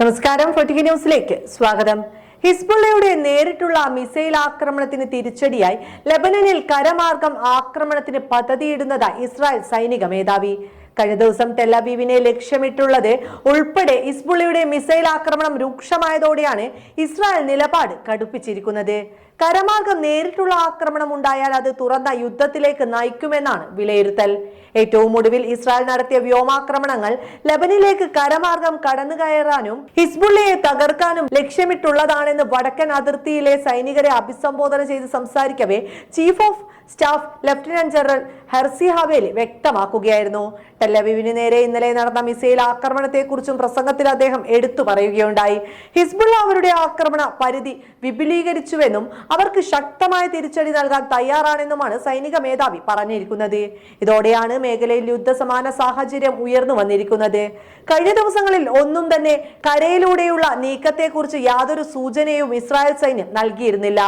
നമസ്കാരം ഫോർട്ടി ന്യൂസിലേക്ക് സ്വാഗതം. ഹിസ്ബുള്ളയുടെ നേരിട്ടുള്ള മിസൈൽ ആക്രമണത്തിന് തിരിച്ചടിയായി ലബനനിൽ കരമാർഗം ആക്രമണത്തിന് പദ്ധതിയിടുന്നതായി ഇസ്രായേൽ സൈനിക മേധാവി. കഴിഞ്ഞ ദിവസം ടെലബീവിനെ ലക്ഷ്യമിട്ടുള്ളത് ഉൾപ്പെടെ ഇസ്ബുളിയുടെ മിസൈൽ ആക്രമണം രൂക്ഷമായതോടെയാണ് ഇസ്രായേൽ നിലപാട് കടുപ്പിച്ചിരിക്കുന്നത്. കരമാർഗം നേരിട്ടുള്ള ആക്രമണം ഉണ്ടായാൽ അത് തുറന്ന യുദ്ധത്തിലേക്ക് നയിക്കുമെന്നാണ് വിലയിരുത്തൽ. ഏറ്റവും ഒടുവിൽ ഇസ്രായേൽ നടത്തിയ വ്യോമാക്രമണങ്ങൾ ലബനിലേക്ക് കരമാർഗം കടന്നു കയറാനും ഹിസ്ബുള്ളയെ തകർക്കാനും ലക്ഷ്യമിട്ടുള്ളതാണെന്ന് വടക്കൻ അതിർത്തിയിലെ സൈനികരെ അഭിസംബോധന ചെയ്ത് സംസാരിക്കവേ chief of staff lieutenant general Herzi Halevi വ്യക്തമാക്കുകയായിരുന്നു. ടെല്ലവീവിന് നേരെ ഇന്നലെ നടന്ന മിസൈൽ ആക്രമണത്തെക്കുറിച്ചും പ്രസംഗത്തിൽ അദ്ദേഹം എടുത്തു പറയുകയുണ്ടായി. ഹിസ്ബുള്ള അവരുടെ ആക്രമണ പരിധി വിപുലീകരിച്ചുവെന്നും അവർക്ക് ശക്തമായ തിരിച്ചടി നൽകാൻ തയ്യാറാണെന്നുമാണ് സൈനിക മേധാവി പറഞ്ഞിരിക്കുന്നത്. ഇതോടെയാണ് മേഖലയിൽ യുദ്ധസമാന സാഹചര്യം ഉയർന്നു വന്നിരിക്കുന്നത്. കഴിഞ്ഞ ദിവസങ്ങളിൽ ഒന്നും തന്നെ കരയിലൂടെയുള്ള നീക്കത്തെക്കുറിച്ച് യാതൊരു സൂചനയും ഇസ്രായേൽ സൈന്യം നൽകിയിരുന്നില്ല.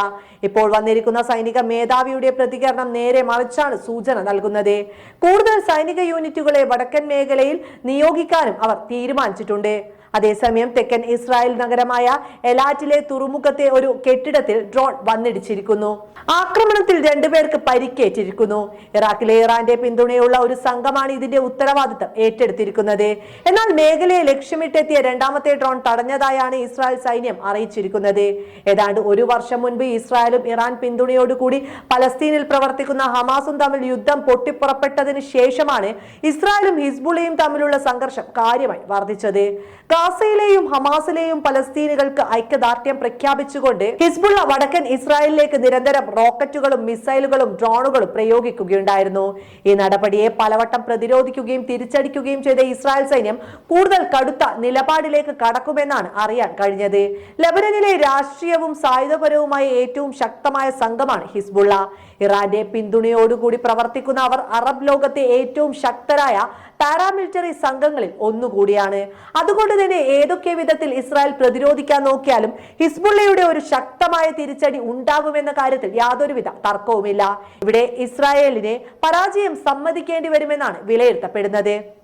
ഇപ്പോൾ വന്നിരിക്കുന്ന സൈനിക മേധാവിയുടെ പ്രതികരണം നേരെ മറിച്ചാണ് സൂചന നൽകുന്നത്. കൂടുതൽ സൈനിക യൂണിറ്റുകളെ വടക്കൻ മേഖലയിൽ നിയോഗിക്കാനും അവർ തീരുമാനിച്ചിട്ടുണ്ട്. അതേസമയം തെക്കൻ ഇസ്രായേൽ നഗരമായ എലാറ്റിലെ തുറമുഖത്തെ ഒരു കെട്ടിടത്തിൽ ഡ്രോൺ വന്നിടിച്ചിരിക്കുന്നു. ആക്രമണത്തിൽ രണ്ടുപേർക്ക് പരിക്കേറ്റിരിക്കുന്നു. ഇറാഖിലെ ഇറാന്റെ പിന്തുണയുള്ള ഒരു സംഘമാണ് ഇതിന്റെ ഉത്തരവാദിത്തം ഏറ്റെടുത്തിരിക്കുന്നത്. എന്നാൽ മേഖലയെ ലക്ഷ്യമിട്ടെത്തിയ രണ്ടാമത്തെ ഡ്രോൺ തടഞ്ഞതായാണ് ഇസ്രായേൽ സൈന്യം അറിയിച്ചിരിക്കുന്നത്. ഏതാണ്ട് ഒരു വർഷം മുൻപ് ഇസ്രായേലും ഇറാൻ പിന്തുണയോടുകൂടി പലസ്തീനിൽ പ്രവർത്തിക്കുന്ന ഹമാസും തമ്മിൽ യുദ്ധം പൊട്ടിപ്പുറപ്പെട്ടതിന് ശേഷമാണ് ഇസ്രായേലും ഹിസ്ബുള്ളയും തമ്മിലുള്ള സംഘർഷം കാര്യമായി വർദ്ധിച്ചത്. ഗാസയിലെയും ഹമാസിലെയും പലസ്തീനുകൾക്ക് ഐക്യദാർഢ്യം പ്രഖ്യാപിച്ചുകൊണ്ട് ഹിസ്ബുള്ള വടക്കൻ ഇസ്രായേലിലേക്ക് നിരന്തരം റോക്കറ്റുകളും മിസൈലുകളും ഡ്രോണുകളും പ്രയോഗിക്കുകയുണ്ടായിരുന്നു. ഈ നടപടിയെ പലവട്ടം പ്രതിരോധിക്കുകയും തിരിച്ചടിക്കുകയും ചെയ്ത ഇസ്രായേൽ സൈന്യം കൂടുതൽ കടുത്ത നിലപാടിലേക്ക് കടക്കുമെന്നാണ് അറിയാൻ കഴിഞ്ഞത്. ലബനനിലെ രാഷ്ട്രീയവും സായുധപരവുമായ ഏറ്റവും ശക്തമായ സംഘമാണ് ഹിസ്ബുള്ള. ഇറാന്റെ പിന്തുണയോടുകൂടി പ്രവർത്തിക്കുന്ന അവർ അറബ് ലോകത്തെ ഏറ്റവും ശക്തരായ പാരാമിലിറ്ററി സംഘങ്ങളിൽ ഒന്നുകൂടിയാണ്. അതുകൊണ്ട് തന്നെ ഏതൊക്കെ വിധത്തിൽ ഇസ്രായേൽ പ്രതിരോധിക്കാൻ നോക്കിയാലും ഹിസ്ബുള്ളയുടെ ഒരു ശക്തമായ തിരിച്ചടി ഉണ്ടാകുമെന്ന കാര്യത്തിൽ യാതൊരുവിധ തർക്കവുമില്ല. ഇവിടെ ഇസ്രായേലിനെ പരാജയം സമ്മതിക്കേണ്ടി വരുമെന്നാണ് വിലയിരുത്തപ്പെടുന്നത്.